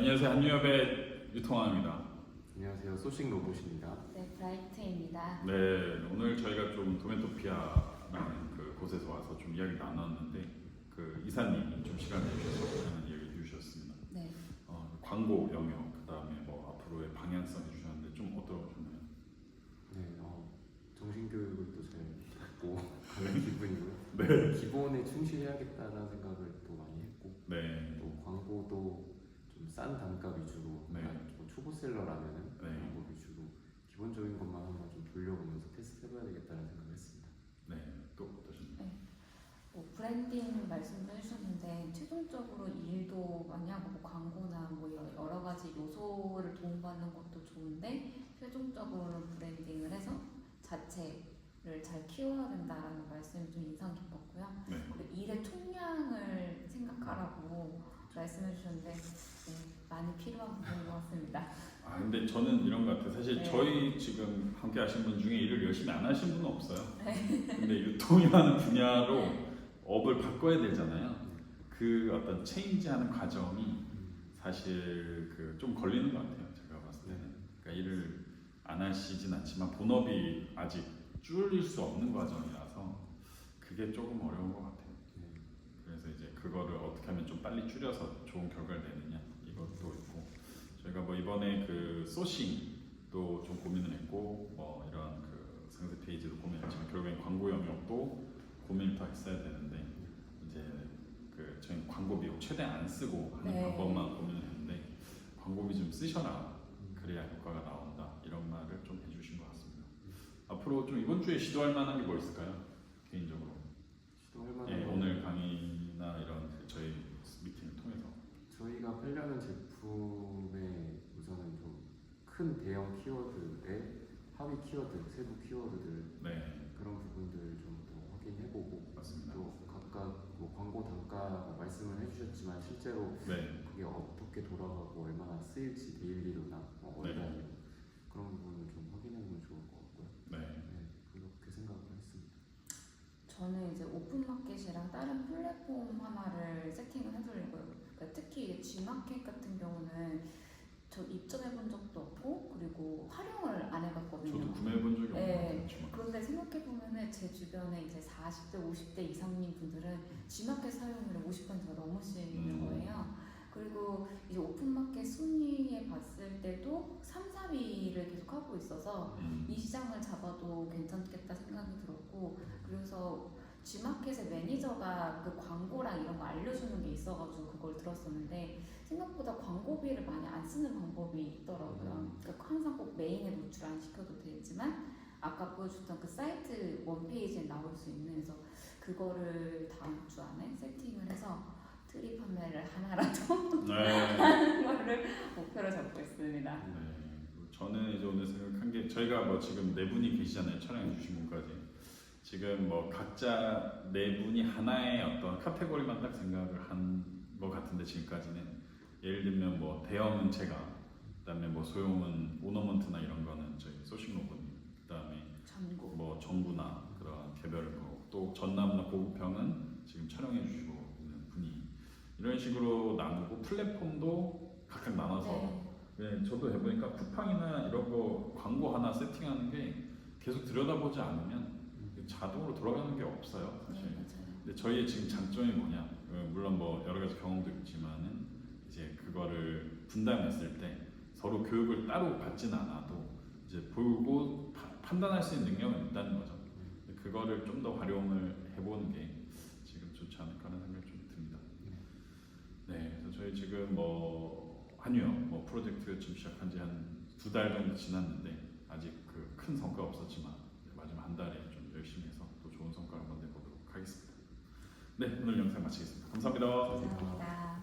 안녕하세요 한유협의 유통화입니다. 안녕하세요. 소식 로봇입니다. 네, 브라이트입니다. 네 오늘 저희가 좀 도멘토피아라는 그 곳에서 와서 좀 이야기 나눴는데 그 이사님이 좀 시간을 내주셔서 많은 이야기 해주셨습니다. 네, 어, 광고 영역 그다음에 뭐 앞으로의 방향성 해주셨는데 좀 어떠셨나요? 네, 어, 정신교육을 또 잘 받고 가는 기분이고요. 네. 기본에 충실해야겠다는 생각을 또 많이 했고 네. 또 광고도 좀 싼 단가 위주로 네. 그러니까 뭐 초보셀러라면은 네. 광고 위주로 기본적인 것만 한번 좀 돌려보면서 테스트해봐야 되겠다는 생각을 했습니다. 네. 또 어떠셨나요? 뭐 브랜딩 말씀도 해주셨는데 최종적으로 일도 많이 하고 뭐 광고나 뭐 여- 여러 가지 요소를 도움받는 것도 좋은데 최종적으로는 브랜딩을 해서 자체를 잘 키워야 된다라는 말씀이 좀 인상 깊었고요. 네. 일의 총량을 생각하라고 말씀해 주셨는데 네, 많이 필요한 부분인 것 같습니다. 아 근데 저는 이런 것 같아요. 사실 네. 저희 지금 함께 하신 분 중에 일을 열심히 안 하신 분은 없어요. 네. 근데 유통이라는 분야로 업을 바꿔야 되잖아요. 그 어떤 체인지하는 과정이 사실 그 좀 걸리는 것 같아요. 제가 봤을 때는. 그러니까 일을 안 하시진 않지만 본업이 아직 줄일 수 없는 과정이라서 그게 조금 어려운 것 같아요. 네. 그래서 이제 그거를 어떻게 하면 좀 빨리 줄여서 좋은 결과를 내느냐 이것도 있고 저희가 뭐 이번에 그 소싱도 좀 고민을 했고 뭐 이런 그 상세 페이지도 고민했지만 결국엔 광고 영역도 고민을 더 했어야 되는데 이제 그 저희 광고 비용 최대한 안 쓰고 하는 네. 방법만 고민을 했는데 광고비 좀 쓰셔라 그래야 효과가 나온다 이런 말을 좀 해주신 것 같습니다. 앞으로 좀 이번 주에 시도할 만한 게 뭐 있을까요? 1이라는 제품에 우선은 좀 큰 대형 키워드의 하위 키워드, 세부 키워드들 네. 그런 부분들 좀 더 확인해보고 맞습니다. 또 각각 뭐 광고 단가 말씀을 해주셨지만 실제로 네. 그게 어떻게 돌아가고 얼마나 쓰일지 데일리로나 뭐 네. 어디다 뭐 그런 부분을 좀 확인해보면 좋을 것 같고요. 네. 네, 그렇게 생각을 했습니다. 저는 이제 오픈마켓이랑 다른 플랫폼 하나를 세팅을 해두려고요. 그러니까 특히 G마켓 같은 경우는 저 입점해 본 적도 없고 그리고 활용을 안 해봤거든요. 저도 구매해 본 적이 네. 것 그런데 생각해 보면은 제 주변에 이제 40대, 50대 이상님 분들은 G마켓 사용률이 50%가 넘으시는 음. 거예요. 그리고 이제 오픈마켓 순위에 봤을 때도 3, 4위를 계속 하고 있어서 음, 이 시장을 잡아도 괜찮겠다 생각이 들었고 그래서 G마켓의 매니저가 그 광고랑 이런 거 알려주는 게 있어가지고 그걸 들었었는데 생각보다 광고비를 많이 안 쓰는 방법이 있더라고요. 그러니까 항상 꼭 메인에 노출 안 시켜도 되지만 아까 보여줬던 그 사이트 원페이지에 나올 수 있는 그래서 그거를 다음 주 안에 세팅을 해서 트리 판매를 하나라도 네. 하는 거를 목표로 잡고 있습니다. 네. 저는 이제 오늘 생각한 게 저희가 뭐 지금 네 분이 계시잖아요. 촬영해 분까지. 지금 뭐 각자 네 분이 하나의 어떤 카테고리만 딱 생각을 한 것 같은데 지금까지는. 예를 들면 뭐 대형은 제가 그다음에 뭐 소형은 오너먼트나 이런 거는 저희 소싱 로봇님 그다음에 전고 뭐 정부나 그런 개별 거또 전남나 고급형은 지금 촬영해 주시고 있는 분이 이런 식으로 나누고 플랫폼도 각각 나눠서. 네. 네, 저도 해보니까 쿠팡이나 이런 거 광고 하나 세팅하는 게 계속 들여다보지 않으면 자동으로 돌아가는 게 없어요 네, 사실. 맞아요. 근데 저희의 지금 장점이 뭐냐? 어, 물론 뭐 여러 가지 경험도 있지만은 이제 그거를 분담했을 때 서로 교육을 따로 받진 않아도 이제 보고 파- 판단할 수 있는 능력은 있다는 거죠. 그거를 좀 더 활용을 해보는 게 지금 좋지 않을까 하는 생각이 좀 듭니다. 네, 그래서 저희 지금 뭐 한유형 뭐 프로젝트가 지금 시작한 지 한 두 달 정도 지났는데 아직 그 큰 성과 없었지만 마지막 한 달에 좀 열심히 해서 또 좋은 성과 한번 내보도록 하겠습니다. 네, 오늘 영상 마치겠습니다. 감사합니다. 감사합니다.